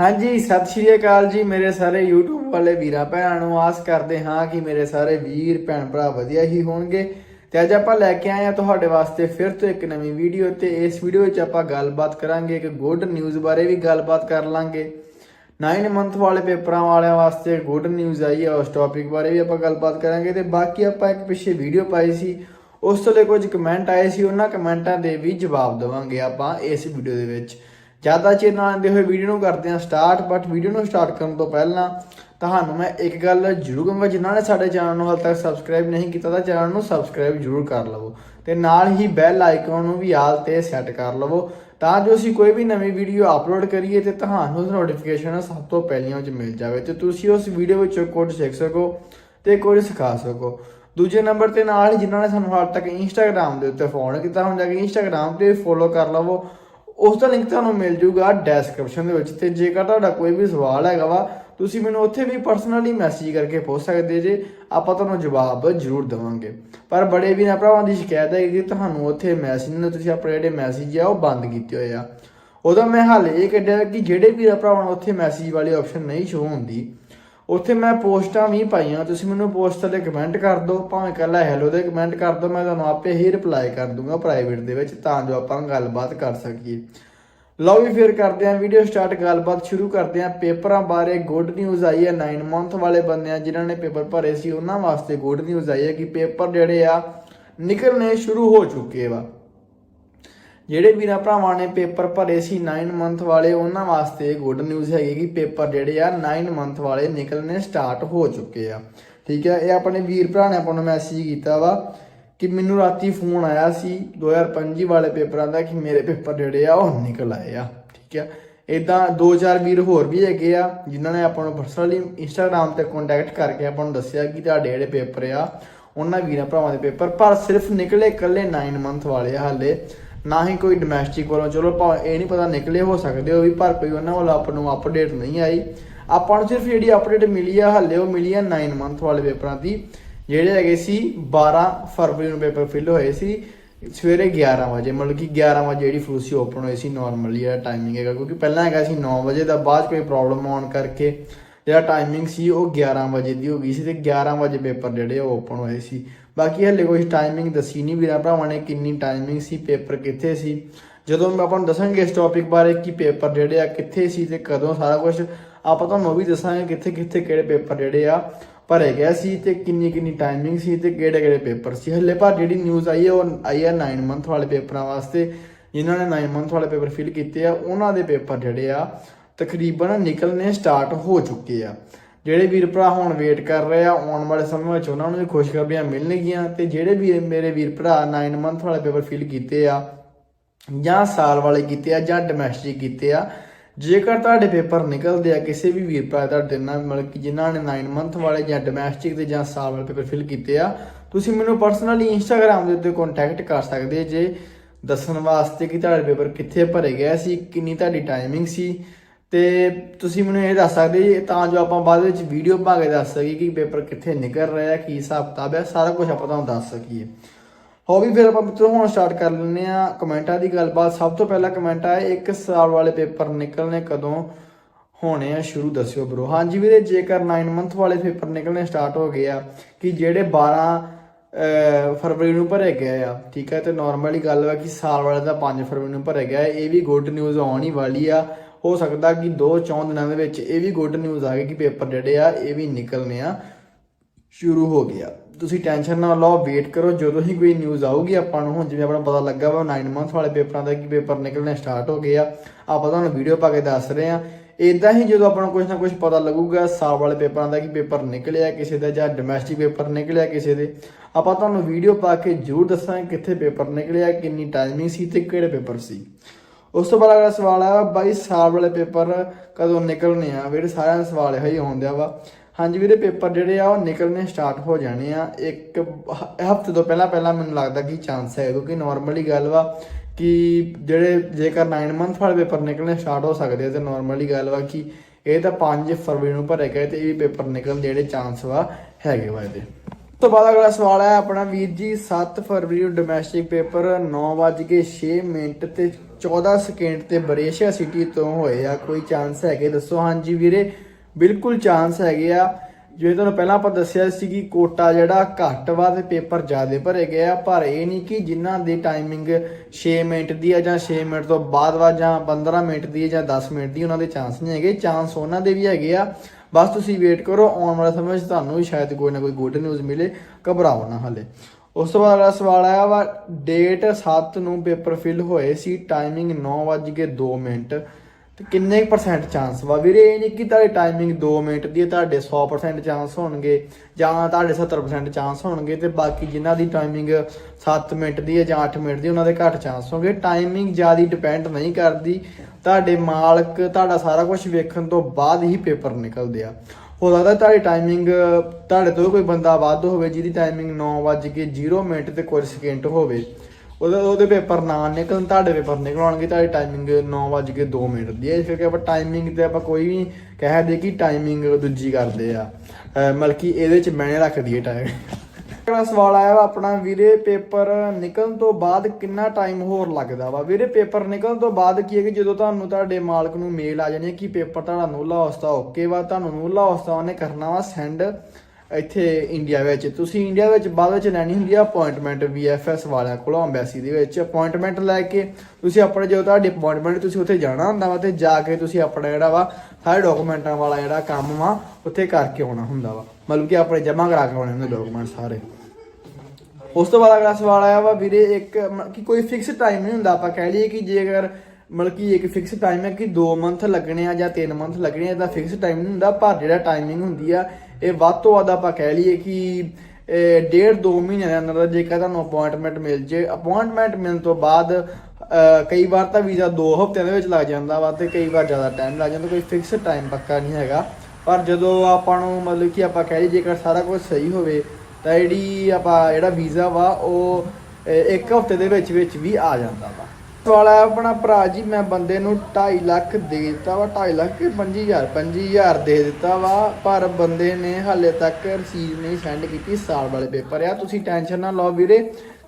ਹਾਂਜੀ, ਸਤਿ ਸ਼੍ਰੀ ਅਕਾਲ ਜੀ ਮੇਰੇ ਸਾਰੇ YouTube ਵਾਲੇ ਵੀਰਾਂ, ਭੈਣਾਂ ਨੂੰ ਆਸ ਕਰਦੇ ਹਾਂ ਕਿ ਮੇਰੇ ਸਾਰੇ ਵੀਰ, ਭੈਣ ਭਰਾ ਵਧੀਆ ਹੀ ਹੋਣਗੇ। ਤੇ ਅੱਜ ਆਪਾਂ ਲੈ ਕੇ ਆਏ ਹਾਂ ਤੁਹਾਡੇ ਵਾਸਤੇ ਫਿਰ ਤੋਂ ਇੱਕ ਨਵੀਂ ਵੀਡੀਓ ਤੇ ਇਸ ਵੀਡੀਓ ਵਿੱਚ ਆਪਾਂ ਗੱਲਬਾਤ ਕਰਾਂਗੇ, ਇੱਕ ਗੁੱਡ ਨਿਊਜ਼ ਬਾਰੇ ਵੀ ਗੱਲਬਾਤ ਕਰ ਲਾਂਗੇ। 9 ਮੰਥ ਵਾਲੇ ਪੇਪਰਾਂ ਵਾਲਿਆਂ ਵਾਸਤੇ ਗੁੱਡ ਨਿਊਜ਼ ਆਈ ਹੈ ਉਸ ਟੌਪਿਕ ਬਾਰੇ ਵੀ ਆਪਾਂ ਗੱਲਬਾਤ ਕਰਾਂਗੇ ਤੇ ਬਾਕੀ ਆਪਾਂ ਇੱਕ ਪਿੱਛੇ ਵੀਡੀਓ ਪਾਈ ਸੀ, ਉਸ ਤੋਂ ਲੈ ਕੁਝ ਕਮੈਂਟ ਆਏ ਸੀ, ਉਹਨਾਂ ਕਮੈਂਟਾਂ ਦੇ ਵੀ ਜਵਾਬ ਦੇਵਾਂਗੇ ਆਪਾਂ ਇਸ ਵੀਡੀਓ ਦੇ ਵਿੱਚ। ਜ਼ਿਆਦਾ ਚਿਰ ਨਾਲ ਆਉਂਦੇ ਹੋਏ ਵੀਡੀਓ ਨੂੰ ਕਰਦੇ ਹਾਂ ਸਟਾਰਟ ਬਟ ਵੀਡੀਓ ਨੂੰ ਸਟਾਰਟ ਕਰਨ ਤੋਂ ਪਹਿਲਾਂ ਤੁਹਾਨੂੰ ਮੈਂ ਇੱਕ ਗੱਲ ਜ਼ਰੂਰ ਕਹਾਂਗਾ, ਜਿਨ੍ਹਾਂ ਨੇ ਸਾਡੇ ਚੈਨਲ ਨੂੰ ਹਾਲ ਤੱਕ ਸਬਸਕ੍ਰਾਈਬ ਨਹੀਂ ਕੀਤਾ ਤਾਂ ਚੈਨਲ ਨੂੰ ਸਬਸਕ੍ਰਾਈਬ ਜ਼ਰੂਰ ਕਰ ਲਵੋ ਤੇ ਨਾਲ ਹੀ ਬੈਲ ਆਈਕਨ ਨੂੰ ਵੀ ਆਲ ਤੇ ਸੈੱਟ ਕਰ ਲਵੋ ਤਾਂ ਜੋ ਅਸੀਂ ਕੋਈ ਵੀ ਨਵੀਂ ਵੀਡੀਓ ਅਪਲੋਡ ਕਰੀਏ ਤੇ ਤੁਹਾਨੂੰ ਉਸ ਨੋਟੀਫਿਕੇਸ਼ਨ ਸਭ ਤੋਂ ਪਹਿਲੀਆਂ ਵਿੱਚ ਮਿਲ ਜਾਵੇ ਤੇ ਤੁਸੀਂ ਉਸ ਵੀਡੀਓ ਵਿੱਚੋਂ ਕੁਝ ਸਿੱਖ ਸਕੋ ਤੇ ਕੁਝ ਸਿਖਾ ਸਕੋ। ਦੂਜੇ ਨੰਬਰ ਤੇ ਨਾਲ ਹੀ ਜਿਨ੍ਹਾਂ ਨੇ ਸਾਨੂੰ ਹਾਲ ਤੱਕ ਇੰਸਟਾਗ੍ਰam ਦੇ ਉੱਤੇ ਫੋਲੋ ਕੀਤਾ, ਹੁਣ ਜਾ ਕੇ ਇੰਸਟਾਗ੍ਰam ਤੇ ਫੋਲੋ ਕਰ ਲਵੋ। ਉਸ ਦਾ ਲਿੰਕ ਤੁਹਾਨੂੰ ਮਿਲ ਜੂਗਾ ਡੈਸਕ੍ਰਿਪਸ਼ਨ ਦੇ ਵਿੱਚ ਤੇ ਜੇਕਰ ਤੁਹਾਡਾ ਕੋਈ ਵੀ ਸਵਾਲ ਹੈਗਾ ਵਾ, ਤੁਸੀਂ ਮੈਨੂੰ ਉੱਥੇ ਵੀ ਪਰਸਨਲੀ ਮੈਸੇਜ ਕਰਕੇ ਪੁੱਛ ਸਕਦੇ ਜੇ, ਆਪਾਂ ਤੁਹਾਨੂੰ ਜਵਾਬ ਜ਼ਰੂਰ ਦੇਵਾਂਗੇ। ਪਰ ਬੜੇ ਵੀ ਨਾ ਭਰਾਵਾਂ ਦੀ ਸ਼ਿਕਾਇਤ ਹੈ ਕਿ ਤੁਹਾਨੂੰ ਉੱਥੇ ਮੈਸੇਜ ਨੇ, ਤੁਸੀਂ ਆਪਣੇ ਜਿਹੜੇ ਮੈਸੇਜ ਆ ਉਹ ਬੰਦ ਕੀਤੇ ਹੋਏ ਆ। ਉਦੋਂ ਮੈਂ ਹਾਲ ਇਹ ਕੱਢਿਆ ਕਿ ਜਿਹੜੇ ਵੀ ਭਰਾਵਾਂ ਨੂੰ ਉੱਥੇ ਮੈਸੇਜ ਵਾਲੀ ਆਪਸ਼ਨ ਨਹੀਂ ਸ਼ੋ ਹੁੰਦੀ ਉੱਥੇ ਮੈਂ ਪੋਸਟਾਂ ਵੀ ਪਾਈਆਂ, ਤੁਸੀਂ ਮੈਨੂੰ ਪੋਸਟ ਤੇ ਕਮੈਂਟ ਕਰ ਦਿਓ, ਭਾਵੇਂ ਕੱਲਾ ਹੈਲੋ ਦੇ ਕਮੈਂਟ ਕਰ ਦਿਓ, ਮੈਂ ਤੁਹਾਨੂੰ ਆਪੇ ਹੀ ਰਿਪਲਾਈ ਕਰ ਦੂੰਗਾ ਪ੍ਰਾਈਵੇਟ ਦੇ ਵਿੱਚ, ਤਾਂ ਜੋ ਆਪਾਂ ਗੱਲਬਾਤ ਕਰ ਸਕੀਏ। ਲਓ ਵੀ ਫਿਰ ਕਰਦੇ ਆਂ ਵੀਡੀਓ ਸਟਾਰਟ ਗੱਲਬਾਤ ਸ਼ੁਰੂ ਕਰਦੇ ਆਂ ਪੇਪਰਾਂ ਬਾਰੇ ਗੁੱਡ ਨਿਊਜ਼ ਆਈ ਹੈ 9 ਮੰਥ ਵਾਲੇ ਬੰਦਿਆਂ ਜਿਨ੍ਹਾਂ ਨੇ ਪੇਪਰ ਭਰੇ ਸੀ, ਉਹਨਾਂ ਵਾਸਤੇ ਗੁੱਡ ਨਿਊਜ਼ ਆਈ ਹੈ ਕਿ ਪੇਪਰ ਜਿਹੜੇ ਆ, ਨਿਕਲਣੇ ਸ਼ੁਰੂ ਹੋ ਚੁੱਕੇ ਵਾ ਜਿਹੜੇ ਵੀਰਾਂ ਭਰਾਵਾਂ ਨੇ ਪੇਪਰ ਭਰੇ ਸੀ 9 ਮੰਥ ਵਾਲੇ, ਉਹਨਾਂ ਵਾਸਤੇ ਗੁੱਡ ਨਿਊਜ਼ ਹੈਗੀ ਕਿ ਪੇਪਰ ਜਿਹੜੇ ਆ 9 ਮੰਥ ਵਾਲੇ ਨਿਕਲਣੇ ਸਟਾਰਟ ਹੋ ਚੁੱਕੇ ਆ। ਠੀਕ ਹੈ ਇਹ ਆਪਣੇ ਵੀਰ ਭਰਾ ਨੇ ਆਪਾਂ ਨੂੰ ਮੈਸੇਜ ਕੀਤਾ ਵਾ ਕਿ ਮੈਨੂੰ ਰਾਤੀ ਫੋਨ ਆਇਆ ਸੀ 2025 ਵਾਲੇ ਪੇਪਰਾਂ ਦਾ ਕਿ ਮੇਰੇ ਪੇਪਰ ਜਿਹੜੇ ਆ ਉਹ ਨਿਕਲ ਆਏ ਆ। ਠੀਕ ਆ ਇਦਾਂ ਦੋ ਚਾਰ ਵੀਰ ਹੋਰ ਵੀ ਹੈਗੇ ਆ, ਜਿਨ੍ਹਾਂ ਨੇ ਆਪਾਂ ਨੂੰ ਪਰਸਨਲੀ ਇੰਸਟਾਗ੍ਰam ਤੇ ਕੰਟੈਕਟ ਕਰਕੇ ਆਪਾਂ ਨੂੰ ਦੱਸਿਆ ਕਿ ਤੁਹਾਡੇ ਜਿਹੜੇ ਪੇਪਰ ਆ, ਉਹਨਾਂ ਵੀਰਾਂ ਭਰਾਵਾਂ ਦੇ ਪੇਪਰ, ਪਰ ਸਿਰਫ ਨਿਕਲੇ ਇਕੱਲੇ 9 ਮੰਥ ਵਾਲੇ ਆ ਹਾਲੇ। ਨਾ ਹੀ ਕੋਈ ਡੋਮੈਸਟਿਕ ਵੱਲੋਂ, ਚਲੋ ਭਾਵੇਂ ਇਹ ਨਹੀਂ ਪਤਾ ਨਿਕਲੇ ਹੋ ਸਕਦੇ ਹੋ ਵੀ, ਪਰ ਕੋਈ ਉਹਨਾਂ ਵੱਲੋਂ ਆਪਾਂ ਨੂੰ ਅਪਡੇਟ ਨਹੀਂ ਆਈ। ਆਪਾਂ ਨੂੰ ਸਿਰਫ ਜਿਹੜੀ ਅਪਡੇਟ ਮਿਲੀ ਆ, ਹਾਲੇ ਉਹ ਮਿਲੀ ਆ 9 ਮੰਥ ਵਾਲੇ ਪੇਪਰਾਂ ਦੀ, ਜਿਹੜੇ ਹੈਗੇ ਸੀ 12 ਫਰਵਰੀ ਨੂੰ ਪੇਪਰ ਫਿਲ ਹੋਏ ਸੀ, ਸਵੇਰੇ 11 ਵਜੇ, ਮਤਲਬ ਕਿ 11 ਵਜੇ ਜਿਹੜੀ ਫਰੂਸੀ ਓਪਨ ਹੋਈ ਸੀ ਨਾਰਮਲੀ ਜਿਹੜਾ ਟਾਈਮਿੰਗ ਹੈਗਾ, ਕਿਉਂਕਿ ਪਹਿਲਾਂ ਹੈਗਾ ਸੀ 9 ਵਜੇ ਦਾ ਬਾਅਦ 'ਚ ਕੋਈ ਪ੍ਰੋਬਲਮ ਆਉਣ ਕਰਕੇ ਜਿਹੜਾ ਟਾਈਮਿੰਗ ਸੀ ਉਹ 11 ਵਜੇ ਦੀ ਹੋ ਗਈ ਸੀ, ਤੇ 11 ਵਜੇ ਪੇਪਰ ਜਿਹੜੇ ਉਹ ਓਪਨ ਹੋਏ ਸੀ। ਬਾਕੀ ਹਲੇ ਕੋਈ ਟਾਈਮਿੰਗ ਦੱਸੀ ਨਹੀਂ ਵੀਰਾਂ ਭਰਾਵਾਂ ਨੇ ਕਿੰਨੀ ਟਾਈਮਿੰਗ ਸੀ ਪੇਪਰ ਕਿੱਥੇ ਸੀ। ਜਦੋਂ ਮੈਂ ਆਪਾਂ ਨੂੰ ਦੱਸਾਂਗੇ ਇਸ ਟੌਪਿਕ ਬਾਰੇ ਕਿ ਪੇਪਰ ਜਿਹੜੇ ਆ ਕਿੱਥੇ ਸੀ ਤੇ ਕਦੋਂ ਸਾਰਾ ਕੁਝ ਆਪਾਂ ਤੁਹਾਨੂੰ ਉਹ ਵੀ ਦੱਸਾਂਗੇ ਕਿੱਥੇ ਕਿੱਥੇ ਕਿਹੜੇ ਪੇਪਰ ਜਿਹੜੇ ਆ ਭਰੇ ਗਏ ਸੀ ਤੇ ਕਿੰਨੀ ਕਿੰਨੀ ਟਾਈਮਿੰਗ ਸੀ ਤੇ ਕਿਹੜੇ ਕਿਹੜੇ ਪੇਪਰ ਸੀ। ਹਲੇ ਪਰ ਜਿਹੜੀ ਨਿਊਜ਼ ਆਈ ਹੈ ਉਹ ਆਈ ਹੈ 9 ਮੰਥ ਵਾਲੇ ਪੇਪਰਾਂ ਵਾਸਤੇ, ਜਿਨ੍ਹਾਂ ਨੇ 9 ਮੰਥ ਵਾਲੇ ਪੇਪਰ ਫਿਲ ਕੀਤੇ ਆ, ਉਹਨਾਂ ਦੇ ਪੇਪਰ ਜਿਹੜੇ ਆ ਤਕਰੀਬਨ ਨਿਕਲਨੇ ਸਟਾਰਟ ਹੋ ਚੁੱਕੇ ਆ। ਜਿਹੜੇ ਵੀਰ ਭਰਾ ਹੁਣ ਵੇਟ ਕਰ ਰਹੇ ਆ, ਆਉਣ ਵਾਲੇ ਸਮੇਂ ਵਿੱਚ ਉਹਨਾਂ ਨੂੰ ਵੀ ਖੁਸ਼ਖਬਰੀਆਂ ਮਿਲਣਗੀਆਂ ਤੇ ਜਿਹੜੇ ਵੀ ਮੇਰੇ ਵੀਰ ਭਰਾ 9 ਮੰਥ ਵਾਲੇ ਪੇਪਰ ਫਿਲ ਕੀਤੇ ਆ ਜਾਂ ਸਾਲ ਵਾਲੇ ਕੀਤੇ ਆ ਜਾਂ ਡੋਮੈਸਟਿਕ ਕੀਤੇ ਆ, ਜੇਕਰ ਤੁਹਾਡੇ ਪੇਪਰ ਨਿਕਲਦੇ ਆ ਕਿਸੇ ਵੀ ਵੀਰ ਭਰਾ ਤੁਹਾਡੇ ਨਾਲ, ਮਤਲਬ ਕਿ ਜਿਨ੍ਹਾਂ ਨੇ 9 ਮੰਥ ਵਾਲੇ ਜਾਂ ਡੋਮੈਸਟਿਕ ਦੇ ਜਾਂ ਸਾਲ ਵਾਲੇ ਪੇਪਰ ਫਿਲ ਕੀਤੇ ਆ, ਤੁਸੀਂ ਮੈਨੂੰ ਪਰਸਨਲੀ ਇੰਸਟਾਗ੍ਰam ਦੇ ਉੱਤੇ ਕੰਟੈਕਟ ਕਰ ਸਕਦੇ ਜੇ, ਦੱਸਣ ਵਾਸਤੇ ਕਿ ਤੁਹਾਡੇ ਪੇਪਰ ਕਿੱਥੇ ਭਰੇ ਗਏ ਸੀ, ਕਿੰਨੀ ਤੁਹਾਡੀ ਟਾਈਮਿੰਗ ਸੀ ਤੇ ਤੁਸੀਂ ਮੈਨੂੰ ਇਹ ਦੱਸ ਸਕਦੇ ਜੀ, ਤਾਂ ਜੋ ਆਪਾਂ ਬਾਅਦ ਵਿੱਚ ਵੀਡੀਓ ਪਾ ਕੇ ਦੱਸ ਸਕੀਏ ਕਿ ਪੇਪਰ ਕਿੱਥੇ ਨਿਕਲ ਰਿਹਾ ਕੀ ਹਿਸਾਬ ਕਿਤਾਬ ਹੈ, ਸਾਰਾ ਕੁਝ ਆਪਾਂ ਤੁਹਾਨੂੰ ਦੱਸ ਸਕੀਏ। ਹੋ ਵੀ ਫਿਰ ਆਪਾਂ ਮਿੱਤਰੋ ਹੁਣ ਸਟਾਰਟ ਕਰ ਲੈਂਦੇ ਆ ਕਮੈਂਟਾਂ ਦੀ ਗੱਲਬਾਤ। ਸਭ ਤੋਂ ਪਹਿਲਾ ਕਮੈਂਟ ਆ ਇੱਕ ਸਾਲ ਵਾਲੇ ਪੇਪਰ ਨਿਕਲਣੇ ਕਦੋਂ ਹੋਣੇ ਆ, ਸ਼ੁਰੂ ਦੱਸਿਓ ਬ్రో ਹਾਂਜੀ ਵੀਰੇ, ਜੇਕਰ 9 ਮੰਥ ਵਾਲੇ ਪੇਪਰ ਨਿਕਲਣੇ ਸਟਾਰਟ ਹੋ ਗਏ ਆ, ਕਿ ਜਿਹੜੇ 12 ਫਰਵਰੀ ਨੂੰ ਭਰੇ ਗਏ ਆ, ਠੀਕ ਹੈ, ਤੇ ਨਾਰਮਲੀ ਗੱਲ ਵਾ ਕਿ ਸਾਲ ਵਾਲੇ ਦਾ 5 ਫਰਵਰੀ ਨੂੰ ਭਰੇ ਗਿਆ ਇਹ ਵੀ ਗੁੱਡ ਨਿਊਜ਼ ਆਉਣ ਹੀ ਵਾਲੀ ਆ। ਹੋ ਸਕਦਾ ਕਿ 2-4 ਦਿਨਾਂ ਦੇ ਵਿੱਚ ਇਹ ਵੀ ਗੁੱਡ ਨਿਊਜ਼ ਆ ਗਈ ਕਿ ਪੇਪਰ ਜਿਹੜੇ ਆ, ਇਹ ਵੀ ਨਿਕਲਣੇ ਆ, ਸ਼ੁਰੂ ਹੋ ਗਿਆ ਤੁਸੀਂ ਟੈਨਸ਼ਨ ਨਾ ਲਓ ਵੇਟ ਕਰੋ, ਜਦੋਂ ਹੀ ਕੋਈ ਨਿਊਜ਼ ਆਊਗੀ ਆਪਾਂ ਨੂੰ, ਹੁਣ ਜਿਵੇਂ ਆਪਣਾ ਪਤਾ ਲੱਗਾ ਵਾ 9 ਮੰਥ ਵਾਲੇ ਪੇਪਰਾਂ ਦਾ ਕਿ ਪੇਪਰ ਨਿਕਲਣੇ ਸਟਾਰਟ ਹੋ ਗਏ ਆ, ਆਪਾਂ ਤੁਹਾਨੂੰ ਵੀਡੀਓ ਪਾ ਕੇ ਦੱਸ ਰਹੇ ਆ। ਇਦਾਂ ਹੀ ਜਦੋਂ ਆਪਾਂ ਨੂੰ ਕੁਝ ਨਾ ਕੁਝ ਪਤਾ ਲੱਗੂਗਾ ਸਾਲ ਵਾਲੇ ਪੇਪਰਾਂ ਦਾ ਕਿ ਪੇਪਰ ਨਿਕਲਿਆ, ਕਿਸੇ ਦਾ ਜਾਂ ਡੋਮੈਸਟਿਕ ਪੇਪਰ ਨਿਕਲਿਆ ਕਿਸੇ ਦੇ, ਆਪਾਂ ਤੁਹਾਨੂੰ ਵੀਡੀਓ ਪਾ ਕੇ ਜ਼ਰੂਰ ਦੱਸਾਂਗੇ ਕਿੱਥੇ ਪੇਪਰ ਨਿਕਲਿਆ, ਕਿੰਨੀ ਟਾਈਮਿੰਗ ਸੀ ਤੇ ਕਿਹੜੇ ਪੇਪਰ ਸੀ। ਉਸ ਤੋਂ ਬਾਅਦ ਅਗਲਾ ਸਵਾਲ ਆ, ਬਾਈ ਸਾਲ ਵਾਲੇ ਪੇਪਰ ਕਦੋਂ ਨਿਕਲਣੇ ਆ? ਵੀਰੇ ਸਾਰਿਆਂ ਦਾ ਸਵਾਲ ਇਹੋ ਹੀ ਆਉਂਦਿਆ ਵਾ। ਹਾਂਜੀ ਵੀਰੇ, ਪੇਪਰ ਜਿਹੜੇ ਆ, ਉਹ ਨਿਕਲਣੇ ਸਟਾਰਟ ਹੋ ਜਾਣੇ ਆ। ਇੱਕ ਹਫ਼ਤੇ ਤੋਂ ਪਹਿਲਾਂ ਪਹਿਲਾਂ ਮੈਨੂੰ ਲੱਗਦਾ ਕਿ ਚਾਂਸ ਹੈ, ਕਿਉਂਕਿ ਨਾਰਮਲੀ ਗੱਲ ਵਾ ਕਿ ਜਿਹੜੇ ਜੇਕਰ 9 ਮੰਥ ਵਾਲੇ ਪੇਪਰ ਨਿਕਲਣੇ ਸਟਾਰਟ ਹੋ ਸਕਦੇ ਆ, ਤੇ ਨਾਰਮਲੀ ਗੱਲ ਵਾ ਕਿ ਇਹ ਤਾਂ 5 ਫਰਵਰੀ ਨੂੰ ਭਰੇ ਗਏ ਤੇ ਇਹ ਪੇਪਰ ਨਿਕਲਣ ਦੇ ਜਿਹੜੇ ਚਾਂਸ ਵਾ ਹੈਗੇ ਵਾ ਇਹਦੇ। ਤੋਂ ਬਾਅਦ ਅਗਲਾ ਸਵਾਲ ਹੈ, ਆਪਣਾ ਵੀਰ ਜੀ 7 ਫਰਵਰੀ ਨੂੰ ਡੋਮੈਸਟਿਕ ਪੇਪਰ 9:06 ਮਿੰਟ ਤੇ 14 ਸਕਿੰਟ ਤੇ ਬਰੇਸ਼ੀਆ ਸਿਟੀ ਤੋਂ ਹੋਏ ਆ। ਕੋਈ ਚਾਂਸ ਹੈਗੇ? ਦੱਸੋ। ਹਾਂਜੀ ਵੀਰੇ, ਬਿਲਕੁਲ ਚਾਂਸ ਹੈਗੇ ਆ। ਜਿਵੇਂ ਤੁਹਾਨੂੰ ਪਹਿਲਾਂ ਆਪਾਂ ਦੱਸਿਆ ਸੀ ਕਿ ਕੋਟਾ ਜਿਹੜਾ ਘੱਟ ਵਾ ਤੇ ਪੇਪਰ ਜ਼ਿਆਦਾ ਭਰੇ ਗਏ ਆ, ਪਰ ਇਹ ਨਹੀਂ ਕਿ ਜਿਨ੍ਹਾਂ ਦੀ ਟਾਈਮਿੰਗ 6 ਮਿੰਟ ਦੀ ਆ ਜਾਂ 6 ਮਿੰਟ ਤੋਂ ਬਾਅਦ ਵਾ ਜਾਂ 15 ਮਿੰਟ ਦੀ ਜਾਂ 10 ਮਿੰਟ ਦੀ, ਉਹਨਾਂ ਦੇ ਚਾਂਸ ਨਹੀਂ ਹੈਗੇ। ਚਾਂਸ ਉਹਨਾਂ ਦੇ ਵੀ ਹੈਗੇ ਆ। ਬਸ ਤੁਸੀਂ ਵੇਟ ਕਰੋ, ਆਉਣ ਵਾਲੇ ਸਮੇਂ 'ਚ ਤੁਹਾਨੂੰ ਵੀ ਸ਼ਾਇਦ ਕੋਈ ਨਾ ਕੋਈ ਗੁੱਡ ਨਿਊਜ਼ ਮਿਲੇ, ਘਬਰਾਓ ਨਾ ਹਲੇ। ਉਸ ਤੋਂ ਬਾਅਦ ਅਗਲਾ ਸਵਾਲ ਆਇਆ ਵਾ ਡੇਟ 7 ਨੂੰ ਪੇਪਰ ਫਿਲ ਹੋਏ ਸੀ ਟਾਈਮਿੰਗ 9:02 ਮਿੰਟ। ਤੇ ਕਿੰਨੇ ਪਰਸੈਂਟ ਚਾਂਸ ਵਾ? ਵੀਰੇ, ਇਹ ਨਹੀਂ ਕਿ ਤੁਹਾਡੀ ਟਾਈਮਿੰਗ 2 ਮਿੰਟ ਦੀ ਹੈ, ਤੁਹਾਡੇ 100% ਚਾਂਸ ਹੋਣਗੇ ਜਾਂ ਤੁਹਾਡੇ 70% ਚਾਂਸ ਹੋਣਗੇ ਤੇ ਬਾਕੀ ਜਿਨ੍ਹਾਂ ਦੀ ਟਾਈਮਿੰਗ 7 ਮਿੰਟ ਦੀ ਹੈ ਜਾਂ 8 ਮਿੰਟ ਦੀ, ਉਹਨਾਂ ਦੇ ਘੱਟ ਚਾਂਸ ਹੋਣਗੇ। ਟਾਈਮਿੰਗ ਜ਼ਿਆਦਾ ਡਿਪੈਂਡ ਨਹੀਂ ਕਰਦੀ। ਤੁਹਾਡੇ ਮਾਲਕ, ਤੁਹਾਡਾ ਸਾਰਾ ਕੁਝ ਵੇਖਣ ਤੋਂ ਬਾਅਦ ਹੀ ਪੇਪਰ ਨਿਕਲਦੇ ਆ। ਹੋ ਸਕਦਾ ਤੁਹਾਡੀ ਟਾਈਮਿੰਗ ਤੁਹਾਡੇ ਤੋਂ ਕੋਈ ਬੰਦਾ ਵੱਧ ਹੋਵੇ ਜਿਹਦੀ ਟਾਈਮਿੰਗ 9:0 ਮਿੰਟ ਤੇ ਕੁਝ ਸਕਿੰਟ ਹੋਵੇ। ਉਹਦੇ ਉਹਦੇ ਪੇਪਰ ਨਾ ਨਿਕਲਣ, ਤੁਹਾਡੇ ਪੇਪਰ ਨਿਕਲਣਗੇ ਤੁਹਾਡੀ ਟਾਈਮਿੰਗ 9:02 ਮਿੰਟ ਦੀ ਹੈ। ਇਸ ਕਰਕੇ ਆਪਾਂ ਟਾਈਮਿੰਗ ਤੇ ਆਪਾਂ ਕੋਈ ਵੀ ਕਹਿ ਦੇ ਕਿ ਟਾਈਮਿੰਗ ਦੂਜੀ ਕਰਦੇ ਆ। ਅਹ ਮਤਲਬ ਕਿ ਇਹਦੇ ਚ ਮੈਨੇ ਰੱਖਦੀ ਹੈ ਟਾਈਮ ਅਗਲਾ ਸਵਾਲ ਆਇਆ ਵਾ ਆਪਣਾ, ਵੀਰੇ ਪੇਪਰ ਨਿਕਲਣ ਤੋਂ ਬਾਅਦ ਕਿੰਨਾ ਟਾਈਮ ਹੋਰ ਲੱਗਦਾ ਵਾ? ਵੀਰੇ ਪੇਪਰ ਨਿਕਲਣ ਤੋਂ ਬਾਅਦ ਕੀ ਹੈ ਕਿ ਜਦੋਂ ਤੁਹਾਨੂੰ ਤੁਹਾਡੇ ਮਾਲਕ ਨੂੰ ਮੇਲ ਆ ਜਾਣੀ ਹੈ ਕਿ ਪੇਪਰ ਤੁਹਾਡਾ ਨੂਲਾ ਹੌਸਤਾ ਓਕੇ ਵਾ, ਤੁਹਾਨੂੰ ਨੂਲਾ ਹੌਸਤਾ ਉਹਨੇ ਕਰਨਾ ਵਾ ਸੈਂਡ ਇੱਥੇ ਇੰਡੀਆ ਵਿੱਚ। ਤੁਸੀਂ ਇੰਡੀਆ ਵਿੱਚ ਬਾਅਦ ਵਿੱਚ ਲੈਣੀ ਹੁੰਦੀ ਆ ਅਪਾਇੰਟਮੈਂਟ VFS ਵਾਲਿਆਂ ਕੋਲੋਂ ਐਮਬੈਸੀ ਦੇ ਵਿੱਚ। ਅਪਾਇੰਟਮੈਂਟ ਲੈ ਕੇ ਤੁਸੀਂ ਆਪਣੇ ਜਦੋਂ ਤੁਹਾਡੀ ਅਪਾਇੰਟਮੈਂਟ ਤੁਸੀਂ ਉੱਥੇ ਜਾਣਾ ਹੁੰਦਾ ਵਾ ਤੇ ਜਾ ਕੇ ਤੁਸੀਂ ਆਪਣਾ ਜਿਹੜਾ ਵਾ, ਸਾਰੇ ਡਾਕੂਮੈਂਟਾਂ ਵਾਲਾ ਜਿਹੜਾ ਕੰਮ ਵਾ, ਉੱਥੇ ਕਰਕੇ ਆਉਣਾ ਹੁੰਦਾ ਵਾ। ਮਤਲਬ ਕਿ ਆਪਣੇ ਜਮ੍ਹਾਂ ਕਰਾ ਕੇ ਆਉਣੇ ਹੁੰਦੇ ਡਾਕੂਮੈਂਟ ਸਾਰੇ। ਉਸ ਤੋਂ ਬਾਅਦ ਅਗਲਾ ਸਵਾਲ ਆਇਆ ਵਾ ਵੀਰੇ, ਇੱਕ ਮ- ਕਿ ਕੋਈ ਫਿਕਸ ਟਾਈਮ ਨਹੀਂ ਹੁੰਦਾ ਆਪਾਂ ਕਹਿ ਲਈਏ ਕਿ ਜੇਕਰ ਮਤਲਬ ਕਿ ਇੱਕ ਫਿਕਸ ਟਾਈਮ ਹੈ ਕਿ 2 ਮੰਥ ਲੱਗਣੇ ਆ ਜਾਂ 3 ਮੰਥ ਲੱਗਣੇ ਆ, ਇਹਦਾ ਫਿਕਸ ਟਾਈਮ ਨਹੀਂ ਹੁੰਦਾ, ਪਰ ਜਿਹੜਾ ਟਾਈਮਿੰਗ ਹੁੰਦੀ ਆ, ਇਹ ਵੱਧ ਤੋਂ ਵੱਧ ਆਪਾਂ ਕਹਿ ਲਈਏ ਕਿ ਡੇਢ 2 ਮਹੀਨੇ ਦੇ ਅੰਦਰ ਜੇਕਰ ਤੁਹਾਨੂੰ ਅਪਾਇੰਟਮੈਂਟ ਮਿਲ ਜੇ ਅਪਾਇੰਟਮੈਂਟ ਮਿਲਣ ਤੋਂ ਬਾਅਦ ਕਈ ਵਾਰ ਤਾਂ ਵੀਜ਼ਾ 2 ਹਫ਼ਤਿਆਂ ਦੇ ਵਿੱਚ ਲੱਗ ਜਾਂਦਾ ਵਾ ਤੇ ਕਈ ਵਾਰ ਜ਼ਿਆਦਾ ਟਾਈਮ ਲੱਗ ਜਾਂਦਾ, ਕੋਈ ਫਿਕਸ ਟਾਈਮ ਪੱਕਾ ਨਹੀਂ ਹੈਗਾ। ਪਰ ਜਦੋਂ ਆਪਾਂ ਨੂੰ ਮਤਲਬ ਕਿ ਆਪਾਂ ਕਹਿ ਲਈਏ ਜੇਕਰ ਸਾਰਾ ਕੁਝ ਸਹੀ ਹੋਵੇ, ਤਾਂ ਜਿਹੜੀ ਆਪਾਂ, ਜਿਹੜਾ ਵੀਜ਼ਾ ਵਾ, ਉਹ ਇੱਕ ਹਫ਼ਤੇ ਦੇ ਵਿੱਚ ਵਿੱਚ ਵੀ ਆ ਜਾਂਦਾ ਵਾ। ਸਵਾਲ ਹੈ ਆਪਣਾ ਭਰਾ ਜੀ, ਮੈਂ ਬੰਦੇ ਨੂੰ 2.5 ਲੱਖ ਦੇ ਦਿੱਤਾ ਵਾ 2.5 ਲੱਖ ਕਿ 25000 25000 ਦੇ ਦਿੱਤਾ ਵਾ, ਪਰ ਬੰਦੇ ਨੇ ਹਾਲੇ ਤੱਕ ਰਸੀਦ ਨਹੀਂ ਸੈਂਡ ਕੀਤੀ, ਸਾਲ ਵਾਲੇ ਪੇਪਰ ਆ। ਤੁਸੀਂ ਟੈਨਸ਼ਨ ਨਾ ਲਓ ਵੀਰੇ,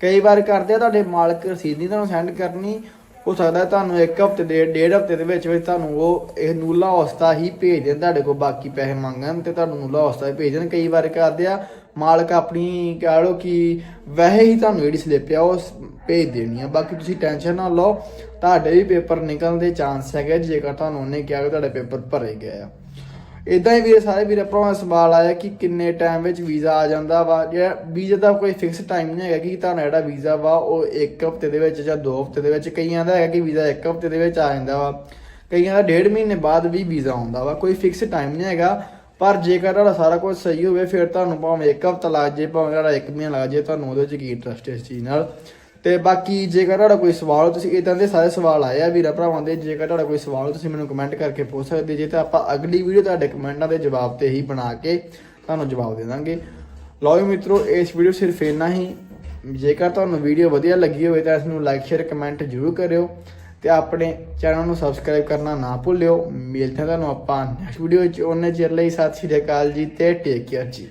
ਕਈ ਵਾਰ ਕਰਦੇ ਆ, ਤੁਹਾਡੇ ਮਾਲਕ ਰਸੀਦ ਨਹੀਂ, ਤੁਹਾਨੂੰ ਸੈਂਡ ਕਰਨੀ। ਹੋ ਸਕਦਾ ਤੁਹਾਨੂੰ ਇੱਕ ਹਫ਼ਤੇ ਦੇ, ਡੇਢ ਹਫ਼ਤੇ ਦੇ ਵਿੱਚ ਵਿੱਚ ਤੁਹਾਨੂੰ ਉਹ ਇਹ ਨੂਲਾ ਹੌਸਤਾ ਹੀ ਭੇਜ ਦੇਣ, ਤੁਹਾਡੇ ਕੋਲ ਬਾਕੀ ਪੈਸੇ ਮੰਗਣ ਤੇ ਤੁਹਾਨੂੰ ਨੂਲਾ ਹੌਸਤਾ ਹੀ ਭੇਜ ਦੇਣ। ਕਈ ਵਾਰ ਕਰਦੇ ਆ ਮਾਲਕ ਆਪਣੀ ਕਹਿ ਲਓ ਕਿ ਵੈਸੇ ਹੀ ਤੁਹਾਨੂੰ ਜਿਹੜੀ ਸਲਿੱਪ ਆ ਉਹ ਸ- ਭੇਜ ਦੇਣੀ ਆ। ਬਾਕੀ ਤੁਸੀਂ ਟੈਨਸ਼ਨ ਨਾ ਲਓ, ਤੁਹਾਡੇ ਵੀ ਪੇਪਰ ਨਿਕਲਣ ਦੇ ਚਾਂਸ ਹੈਗੇ ਜੇਕਰ ਤੁਹਾਨੂੰ ਉਹਨੇ ਕਿਹਾ ਕਿ ਤੁਹਾਡੇ ਪੇਪਰ ਭਰੇ ਗਏ ਆ। ਇਦਾਂ ਹੀ ਵੀਰੇ ਸਾਰੇ ਵੀਰੇ ਭਰਾਵਾਂ ਦਾ ਸਵਾਲ ਆਇਆ ਕਿ ਕਿੰਨੇ ਟਾਈਮ ਵਿੱਚ ਵੀਜ਼ਾ ਆ ਜਾਂਦਾ ਵਾ? ਜਿਹੜਾ ਵੀਜ਼ਾ ਦਾ ਕੋਈ ਫਿਕਸ ਟਾਈਮ ਨਹੀਂ ਹੈਗਾ ਕਿ ਤੁਹਾਨੂੰ ਜਿਹੜਾ ਵੀਜ਼ਾ ਵਾ, ਉਹ ਇੱਕ ਹਫ਼ਤੇ ਦੇ ਵਿੱਚ ਜਾਂ ਦੋ ਹਫ਼ਤੇ ਦੇ ਵਿੱਚ ਕਈਆਂ ਦਾ ਹੈਗਾ ਕਿ ਵੀਜ਼ਾ ਇੱਕ ਹਫ਼ਤੇ ਦੇ ਵਿੱਚ ਆ ਜਾਂਦਾ ਵਾ। ਕਈਆਂ ਦਾ ਡੇਢ ਮਹੀਨੇ ਬਾਅਦ ਵੀ ਵੀਜ਼ਾ ਆਉਂਦਾ ਵਾ। ਕੋਈ ਫਿਕਸ ਟਾਈਮ ਨਹੀਂ ਹੈਗਾ। ਪਰ ਜੇਕਰ ਤੁਹਾਡਾ ਸਾਰਾ ਕੁਝ ਸਹੀ ਹੋਵੇ, ਫਿਰ ਤੁਹਾਨੂੰ ਭਾਵੇਂ ਇੱਕ ਹਫ਼ਤਾ ਲੱਗ ਜੇ ਭਾਵੇਂ ਤੁਹਾਡਾ ਇੱਕ ਮਹੀਨਾ ਲੱਗ ਜੇ ਤੁਹਾਨੂੰ ਉਹਦੇ 'ਚ ਕੀ ਇੰਟਰਸਟ ਇਸ ਚੀਜ਼ ਨਾਲ? ਤੇ ਬਾਕੀ ਜੇਕਰ ਤੁਹਾਡਾ ਕੋਈ ਸਵਾਲ, ਤੁਸੀਂ ਇਦਾਂ ਦੇ ਸਾਰੇ ਸਵਾਲ ਆਏ ਆ ਵੀਰਾ ਭਰਾਵਾਂ ਦੇ, ਜੇਕਰ ਤੁਹਾਡਾ ਕੋਈ ਸਵਾਲ, ਤੁਸੀਂ ਮੈਨੂੰ ਕਮੈਂਟ ਕਰਕੇ ਪੁੱਛ ਸਕਦੇ ਜੇ, ਤਾਂ ਆਪਾਂ ਅਗਲੀ ਵੀਡੀਓ ਤੁਹਾਡੇ ਕਮੈਂਟਾਂ ਦੇ ਜਵਾਬ ਤੇ ਹੀ ਬਣਾ ਕੇ ਤੁਹਾਨੂੰ ਜਵਾਬ ਦੇ ਦਾਂਗੇ। ਲਓ ਜੀ ਮਿੱਤਰੋ, ਇਸ ਵੀਡੀਓ ਸਿਰਫ ਇੰਨਾ ਹੀ। ਜੇਕਰ ਤੁਹਾਨੂੰ ਵੀਡੀਓ ਵਧੀਆ ਲੱਗੀ ਹੋਵੇ, ਤਾਂ ਇਸ ਨੂੰ ਲਾਈਕ ਸ਼ੇਅਰ ਕਮੈਂਟ ਜ਼ਰੂਰ ਕਰਿਓ। ਤੇ ਆਪਣੇ ਚੈਨਲ ਨੂੰ ਸਬਸਕ੍ਰਾਈਬ ਕਰਨਾ ਨਾ ਭੁੱਲਿਓ। ਮਿਲਦੇ ਤੁਹਾਨੂੰ ਆਪਾਂ ਨੈਕਸਟ ਵੀਡੀਓ ਵਿੱਚ। ਉਹਨੇ ਚਿਰ ਲਈ ਸਤਿ ਸ਼੍ਰੀ ਅਕਾਲ ਜੀ ਤੇ ਟੇਕ ਕੇਅਰ ਜੀ।